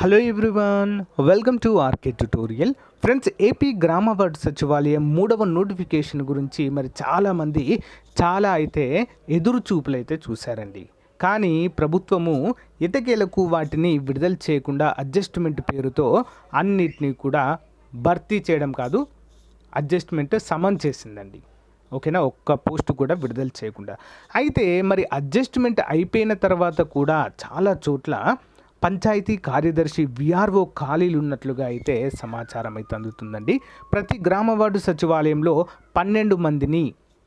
Hello everyone welcome to RK tutorial friends AP గ్రామ వార్డు సచివాలయం మూడవ నోటిఫికేషన్ గురించి మరి చాలామంది చాలా అయితే ఎదురు చూపులు అయితే చూశారండి. కానీ ప్రభుత్వము ఇతకేలకు వాటిని విడుదల చేయకుండా అడ్జస్ట్మెంట్ పేరుతో అన్నిటినీ కూడా భర్తీ చేయడం కాదు అడ్జస్ట్మెంట్ సమన్ చేసిందండి. ఓకేనా? ఒక్క పోస్ట్ కూడా విడుదల చేయకుండా. అయితే మరి అడ్జస్ట్మెంట్ అయిపోయిన తర్వాత కూడా చాలా చోట్ల పంచాయతీ కార్యదర్శి విఆర్ఓ ఖాళీలు ఉన్నట్లుగా అయితే సమాచారం అయితే అందుతుందండి. ప్రతి గ్రామ వార్డు సచివాలయంలో పన్నెండు మందిని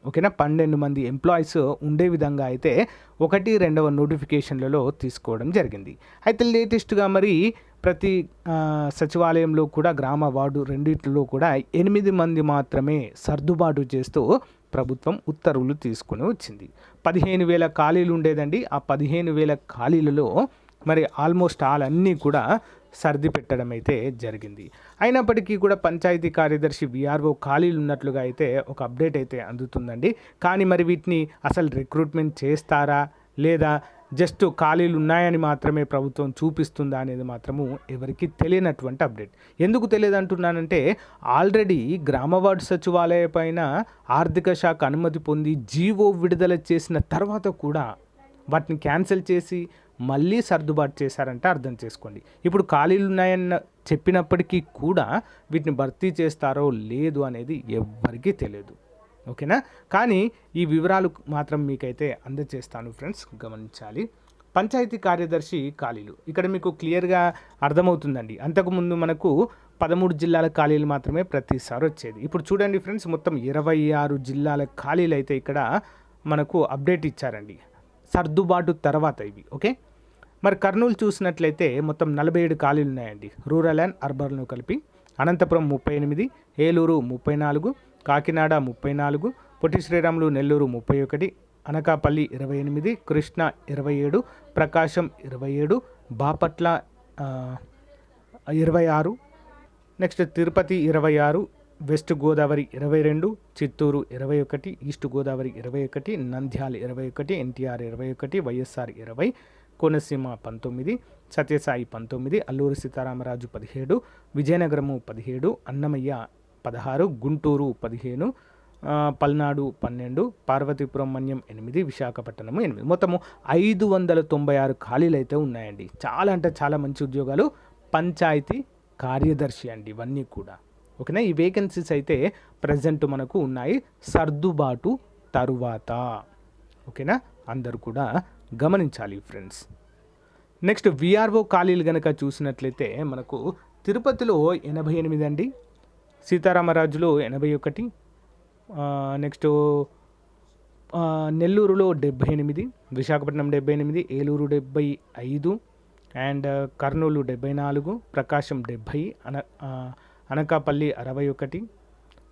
ఓకేనా? పన్నెండు మంది ఎంప్లాయీస్ ఉండే విధంగా అయితే ఒకటి రెండవ నోటిఫికేషన్లలో తీసుకోవడం జరిగింది. అయితే లేటెస్ట్గా మరి ప్రతి సచివాలయంలో కూడా గ్రామ వార్డు రెండిట్లో కూడా ఎనిమిది మంది మాత్రమే సర్దుబాటు చేస్తూ ప్రభుత్వం ఉత్తర్వులు తీసుకుని వచ్చింది. పదిహేను వేల ఖాళీలు ఉండేదండి. ఆ పదిహేను వేల ఖాళీలలో మరి ఆల్మోస్ట్ ఆల్ అన్నీ కూడా సర్ది పెట్టడం అయితే జరిగింది. అయినప్పటికీ కూడా పంచాయతీ కార్యదర్శి విఆర్ఓ ఖాళీలు ఉన్నట్లుగా అయితే ఒక అప్డేట్ అయితే అందుతుందండి. కానీ మరి వీటిని అసలు రిక్రూట్మెంట్ చేస్తారా? లేదా జస్ట్ ఖాళీలు ఉన్నాయని మాత్రమే ప్రభుత్వం చూపిస్తుందా అనేది మాత్రము ఎవరికి తెలియనటువంటి అప్డేట్. ఎందుకు తెలియదు అంటున్నానంటే ఆల్రెడీ గ్రామ వార్డు సచివాలయ పైన ఆర్థిక శాఖ అనుమతి పొంది జీవో విడుదల చేసిన తర్వాత కూడా వాటిని క్యాన్సిల్ చేసి మళ్ళీ సర్దుబాటు చేశారంటే అర్థం చేసుకోండి. ఇప్పుడు ఖాళీలు ఉన్నాయన్న చెప్పినప్పటికీ కూడా వీటిని భర్తీ చేస్తారో లేదు అనేది ఎవ్వరికీ తెలియదు. ఓకేనా? కానీ ఈ వివరాలు మాత్రం మీకైతే అందజేస్తాను ఫ్రెండ్స్ గమనించాలి. పంచాయతీ కార్యదర్శి ఖాళీలు. ఇక్కడ మీకు క్లియర్గా అర్థమవుతుందండి. అంతకుముందు మనకు పదమూడు జిల్లాల ఖాళీలు మాత్రమే ప్రతిసారి వచ్చేది. ఇప్పుడు చూడండి ఫ్రెండ్స్ మొత్తం ఇరవై ఆరు జిల్లాల ఖాళీలు అయితే ఇక్కడ మనకు అప్డేట్ ఇచ్చారండి. సర్దుబాటు తర్వాత ఇవి ఓకే? మరి కర్నూలు చూసినట్లయితే మొత్తం నలభై ఏడు ఖాళీలు ఉన్నాయండి. రూరల్ అండ్ అర్బన్ను కలిపి అనంతపురం ముప్పై ఎనిమిది ఏలూరు ముప్పై నాలుగు కాకినాడ ముప్పై నాలుగు పొట్టి శ్రీరాములు నెల్లూరు ముప్పై ఒకటి అనకాపల్లి ఇరవై ఎనిమిది కృష్ణ ఇరవై ఏడు ప్రకాశం ఇరవై ఏడు బాపట్ల ఇరవై ఆరు నెక్స్ట్ తిరుపతి ఇరవై ఆరు వెస్ట్ గోదావరి ఇరవై రెండు చిత్తూరు ఇరవై ఒకటి ఈస్ట్ గోదావరి ఇరవై ఒకటి నంద్యాల ఇరవై ఒకటి ఎన్టీఆర్ ఇరవై ఒకటి వైఎస్ఆర్ ఇరవై కోనసీమ పంతొమ్మిది సత్యసాయి పంతొమ్మిది అల్లూరి సీతారామరాజు పదిహేడు విజయనగరము పదిహేడు అన్నమయ్య పదహారు గుంటూరు పదిహేను పల్నాడు పన్నెండు పార్వతీపురం మన్యం ఎనిమిది విశాఖపట్నము ఎనిమిది. మొత్తము ఐదు వందల తొంభై ఆరు ఖాళీలు అయితే ఉన్నాయండి. చాలా అంటే చాలా మంచి ఉద్యోగాలు పంచాయతీ కార్యదర్శి అండి ఇవన్నీ కూడా. ఓకేనా? ఈ వేకెన్సీస్ అయితే ప్రజెంట్ మనకు ఉన్నాయి. సర్దుబాటు తరువాత. ఓకేనా? అందరు కూడా గమనించాలి ఫ్రెండ్స్ నెక్స్ట్ విఆర్ఓ ఖాళీలు కనుక చూసినట్లయితే మనకు తిరుపతిలో ఎనభై ఎనిమిది అండి. సీతారామరాజులో ఎనభై ఒకటి. నెక్స్ట్ నెల్లూరులో డెబ్బై ఎనిమిది. విశాఖపట్నం డెబ్బై ఎనిమిది. ఏలూరు డెబ్బై ఐదు. అండ్ కర్నూలు డెబ్బై నాలుగు. ప్రకాశం డెబ్బై. అన అనకాపల్లి అరవై ఒకటి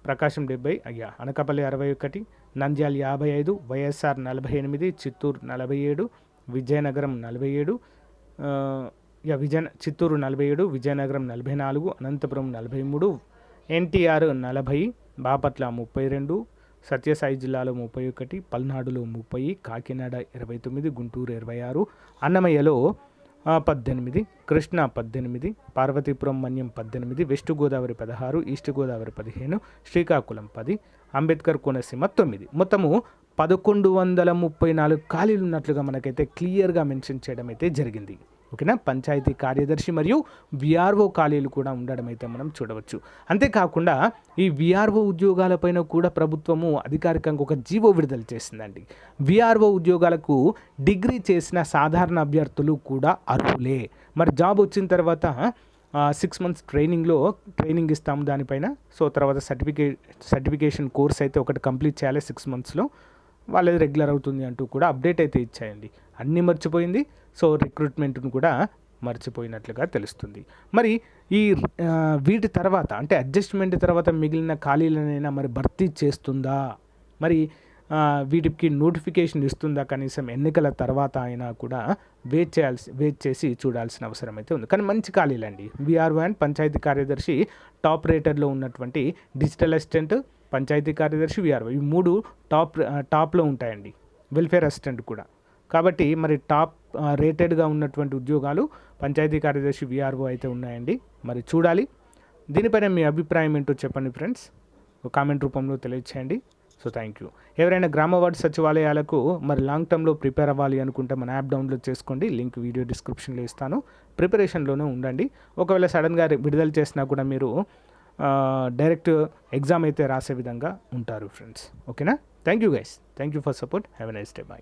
ప్రకాశం డెబ్బై అయ్యా అనకాపల్లి అరవై ఒకటి నంద్యాల యాభై ఐదు వైఎస్ఆర్ నలభై ఎనిమిది చిత్తూరు నలభై ఏడు విజయనగరం నలభై ఏడు యా విజయ చిత్తూరు నలభై ఏడు విజయనగరం నలభై నాలుగు అనంతపురం నలభై మూడు ఎన్టీఆర్ నలభై బాపట్ల ముప్పై రెండు సత్యసాయి జిల్లాలో ముప్పై ఒకటి పల్నాడులో ముప్పై కాకినాడ ఇరవై తొమ్మిది గుంటూరు ఇరవై ఆరు అన్నమయ్యలో పద్దెనిమిది కృష్ణ పద్దెనిమిది పార్వతీపురం మన్యం పద్దెనిమిది వెస్ట్ గోదావరి పదహారు ఈస్ట్ గోదావరి పదిహేను శ్రీకాకుళం పది అంబేద్కర్ కోనసీమ తొమ్మిది. మొత్తము పదకొండు వందల ముప్పై నాలుగు ఖాళీలు ఉన్నట్లుగా మనకైతే క్లియర్గా మెన్షన్ చేయడం అయితే జరిగింది. ఓకేనా? పంచాయతీ కార్యదర్శి మరియు విఆర్ఓ ఖాళీలు కూడా ఉండడం అయితే మనం చూడవచ్చు. అంతేకాకుండా ఈ విఆర్ఓ ఉద్యోగాలపైన కూడా ప్రభుత్వము అధికారికంగా ఒక జీవో విడుదల చేసిందండి. విఆర్ఓ ఉద్యోగాలకు డిగ్రీ చేసిన సాధారణ అభ్యర్థులు కూడా అర్హులే. మరి జాబ్ వచ్చిన తర్వాత సిక్స్ మంత్స్ ట్రైనింగ్లో ట్రైనింగ్ ఇస్తాం దానిపైన. సో తర్వాత సర్టిఫికేట్ సర్టిఫికేషన్ కోర్స్ అయితే ఒకటి కంప్లీట్ చేయాలి సిక్స్ మంత్స్లో వాళ్ళది రెగ్యులర్ అవుతుంది అంటూ కూడా అప్డేట్ అయితే ఇచ్చాయండి. అన్నీ మర్చిపోయింది. సో రిక్రూట్మెంట్ను కూడా మర్చిపోయినట్లుగా తెలుస్తుంది. మరి ఈ వీటి తర్వాత అంటే అడ్జస్ట్మెంట్ తర్వాత మిగిలిన ఖాళీలనైనా మరి భర్తీ చేస్తుందా? మరి వీటికి నోటిఫికేషన్ ఇస్తుందా? కనీసం ఎన్నికల తర్వాత అయినా కూడా వెయిట్ చేయాల్సి వెయిట్ చేసి చూడాల్సిన అవసరం అయితే ఉంది. కానీ మంచి ఖాళీలండి. విఆర్ఓ అండ్ పంచాయతీ కార్యదర్శి టాప్ రేటర్లో ఉన్నటువంటి డిజిటల్ అసిస్టెంట్ పంచాయతీ కార్యదర్శి విఆర్ఓ. ఈ మూడు టాప్ టాప్లో ఉంటాయండి. వెల్ఫేర్ అసిస్టెంట్ కూడా. కాబట్టి మరి టాప్ రేటెడ్గా ఉన్నటువంటి ఉద్యోగాలు పంచాయతీ కార్యదర్శి విఆర్ఓ అయితే ఉన్నాయండి. మరి చూడాలి. దీనిపైన మీ అభిప్రాయం ఏంటో చెప్పండి ఫ్రెండ్స్. కామెంట్ రూపంలో తెలియచేయండి. So thank you. ఎవరైనా గ్రామ వార్డు సచివాలయాలకు మరి లాంగ్ టర్మ్లో ప్రిపేర్ అవ్వాలి అనుకుంటే మన యాప్ డౌన్లోడ్ చేసుకోండి. లింక్ వీడియో డిస్క్రిప్షన్లో ఇస్తాను. ప్రిపరేషన్లోనే ఉండండి. ఒకవేళ సడన్గా విడుదల చేసినా కూడా మీరు డైరెక్ట్ ఎగ్జామ్ అయితే రాసే విధంగా ఉంటారు ఫ్రెండ్స్. ఓకేనా? Thank you guys. Thank you for support. Have a nice day. Bye.